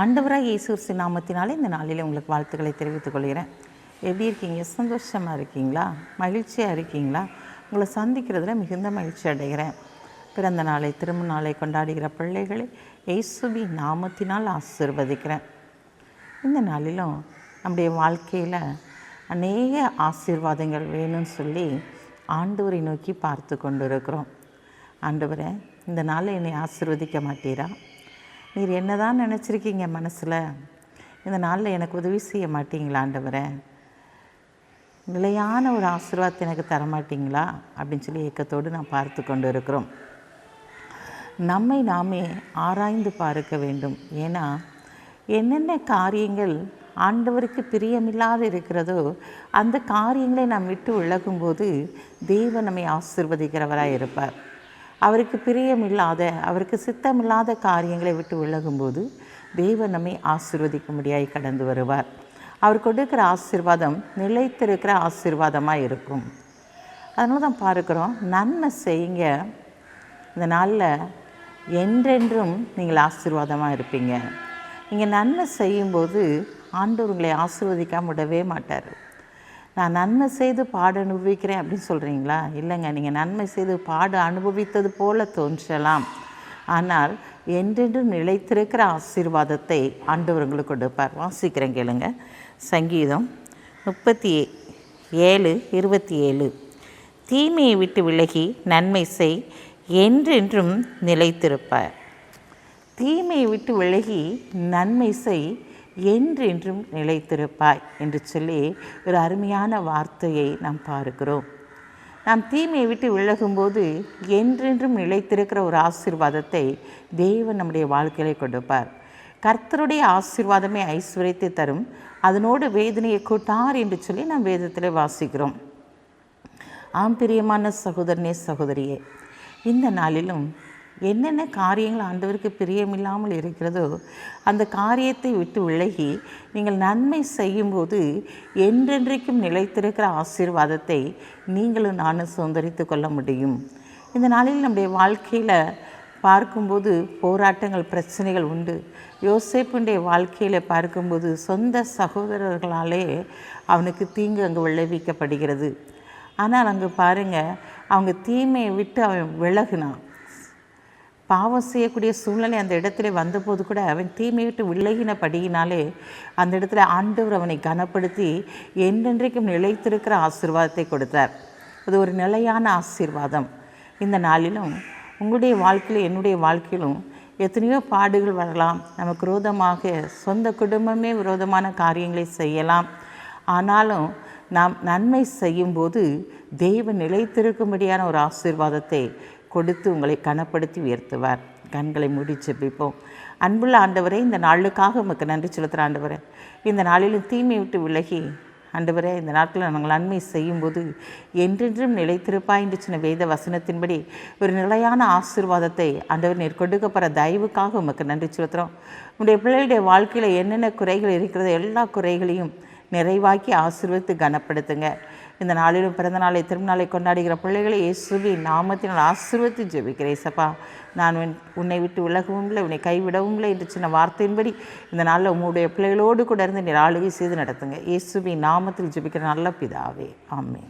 ஆண்டவராக இயேசுசி நாமத்தினாலே இந்த நாளில் உங்களுக்கு வாழ்த்துக்களை தெரிவித்துக் கொள்கிறேன். எப்படி இருக்கீங்க? சந்தோஷமாக இருக்கீங்களா? மகிழ்ச்சியாக இருக்கீங்களா? உங்களை சந்திக்கிறதுல மிகுந்த மகிழ்ச்சி அடைகிறேன். பிறந்த நாளை திரும்ப நாளை கொண்டாடுகிற பிள்ளைகளை இயேசுபி நாமத்தினால் ஆசீர்வதிக்கிறேன். இந்த நாளிலும் நம்முடைய வாழ்க்கையில் அநேக ஆசீர்வாதங்கள் வேணும்னு சொல்லி ஆண்டவரை நோக்கி பார்த்து கொண்டு இருக்கிறோம் ஆண்டவரை இந்த நாளில் என்னை ஆசீர்வதிக்க மாட்டீரா? நீர் என்ன தான் நினச்சிருக்கீங்க மனசில்? இந்த நாளில் எனக்கு உதவி செய்ய மாட்டீங்களா ஆண்டவரே? நிலையான ஒரு ஆசீர்வாதத்தை எனக்கு தர மாட்டீங்களா? அப்படின்னு சொல்லி ஏக்கத்தோடு நான் பார்த்து கொண்டு இருக்கிறோம் நம்மை நாமே ஆராய்ந்து பார்க்க வேண்டும். ஏன்னா என்னென்ன காரியங்கள் ஆண்டவருக்கு பிரியமில்லாது இருக்கிறதோ அந்த காரியங்களை நாம் விட்டு விலகும்போது தேவன் நம்மை ஆசிர்வதிக்கிறவராக இருப்பார். அவருக்கு பிரியமில்லாத அவருக்கு சித்தமில்லாத காரியங்களை விட்டு விலகும்போது தேவன் நம்மை ஆசிர்வதிக்கும்படியாய் கடந்து வருவார். அவர் கொடுக்குற ஆசீர்வாதம் நிலைத்திருக்கிற ஆசீர்வாதமாக இருக்கும். அதனால தான் பார்க்குறோம் நன்மை செய்யுங்க. இந்த நாளில் என்றென்றும் நீங்கள் ஆசீர்வாதமாக இருப்பீங்க. நீங்கள் நன்மை செய்யும்போது ஆண்டவர் உங்களை விடவே மாட்டார். நான் நன்மை செய்து பாட அனுபவிக்கிறேன் அப்படின்னு சொல்கிறீங்களா இல்லைங்க நீங்கள் நன்மை செய்து பாட அனுபவித்தது போல தோன்றலாம். ஆனால் என்றென்றும் நிலைத்திருக்கிற ஆசீர்வாதத்தை ஆண்டவர்களுக்கு கொடுப்பார். வாசிக்கிறேன் கேளுங்க. சங்கீதம் முப்பத்தி ஏழு இருபத்தி ஏழு. தீமையை விட்டு விலகி நன்மை செய் என்றென்றும் நிலைத்திருப்பார். தீமையை விட்டு விலகி நன்மை செய் என்றென்றும் நிலைத்திருப்பாய் என்று சொல்லி ஒரு அருமையான வார்த்தையை நாம் பார்க்கிறோம் நாம் தீமையை விட்டு விலகும்போது என்றென்றும் நிலைத்திருக்கிற ஒரு ஆசீர்வாதத்தை தேவன் நம்முடைய வாழ்க்கையிலே கொடுப்பார். கர்த்தருடைய ஆசீர்வாதமே ஐஸ்வர்யத்தை தரும். அதனோடு வேதனையை கூட்டார் என்று சொல்லி நாம் வேதத்தில் வாசிக்கிறோம். ஆம் பிரியமான சகோதரனே சகோதரியே இந்த நாளிலும் என்னென்ன காரியங்கள் ஆண்டவருக்கு பிரியமில்லாமல் இருக்கிறதோ அந்த காரியத்தை விட்டு விலகி நீங்கள் நன்மை செய்யும்போது என்றென்றைக்கும் நிலைத்திருக்கிற ஆசீர்வாதத்தை நீங்களும் நானும் சுதந்திரித்து கொள்ள முடியும். இந்த நாளில் நம்முடைய வாழ்க்கையில் பார்க்கும்போது போராட்டங்கள் பிரச்சனைகள் உண்டு. யோசேப்புடைய வாழ்க்கையில் பார்க்கும்போது சொந்த சகோதரர்களாலே அவனுக்கு தீங்கு அங்கு விளைவிக்கப்படுகிறது. ஆனால் அங்கே பாருங்கள் அவங்க தீமையை விட்டு அவன் விலகுனான். பாவம் செய்யக்கூடிய சூழ்நிலை அந்த இடத்துல வந்தபோது கூட அவன் தீமை விட்டு விலகினபடியினாலே அந்த இடத்துல ஆண்டவர் அவனை கனப்படுத்தி என்றென்றைக்கும் நிலைத்திருக்கிற ஆசீர்வாதத்தை கொடுத்தார். அது ஒரு நிலையான ஆசீர்வாதம். இந்த நாளிலும் உங்களுடைய வாழ்க்கையில் என்னுடைய வாழ்க்கையிலும் எத்தனையோ பாடுகள் வரலாம். நமக்கு விரோதமாக சொந்த குடும்பமே விரோதமான காரியங்களை செய்யலாம். ஆனாலும் நாம் நன்மை செய்யும்போது தெய்வ நிலைத்திருக்கும்படியான ஒரு ஆசீர்வாதத்தை கொடுத்து உங்களை கனப்படுத்தி உயர்த்துவார். கண்களை மூடி செப்பிப்போம் அன்புள்ள ஆண்டவரே இந்த நாளுக்காக உமக்கு நன்றி செலுத்துகிற ஆண்டவரே இந்த நாளிலும் தீமை விட்டு விலகி ஆண்டவரே இந்த நாட்களில் நாங்கள் நன்மை செய்யும்போது என்றென்றும் நிலைத்திருப்பாய் என்று சின்ன வேத வசனத்தின்படி ஒரு நிலையான ஆசீர்வாதத்தை ஆண்டவர் நீர் கொடுக்கப்படுற தயவுக்காக உமக்கு நன்றி செலுத்துகிறோம். உங்களுடைய பிள்ளைகளுடைய வாழ்க்கையில் என்னென்ன குறைகள் இருக்கிறதோ எல்லா குறைகளையும் நிறைவாக்கி ஆசீர்வதித்து கனப்படுத்துங்க. இந்த நாளிலும் பிறந்த நாளை திருநாளை கொண்டாடுகிற பிள்ளைகளை இயேசுவின் நாமத்தினால் ஆசிர்வத்து ஜெபிக்கிறேன் சப்பா நான் உன்னை விட்டு விலகவும் இல்லை உன்னை கைவிடவும் இல்லை என்று சின்ன வார்த்தையின்படி இந்த நாளில் உங்களுடைய பிள்ளைகளோடு கூட இருந்து நீர் ஆளுகை செய்து நடத்துங்க. இயேசுவின் நாமத்தில் ஜெபிக்கிற நல்ல பிதாவே. ஆமே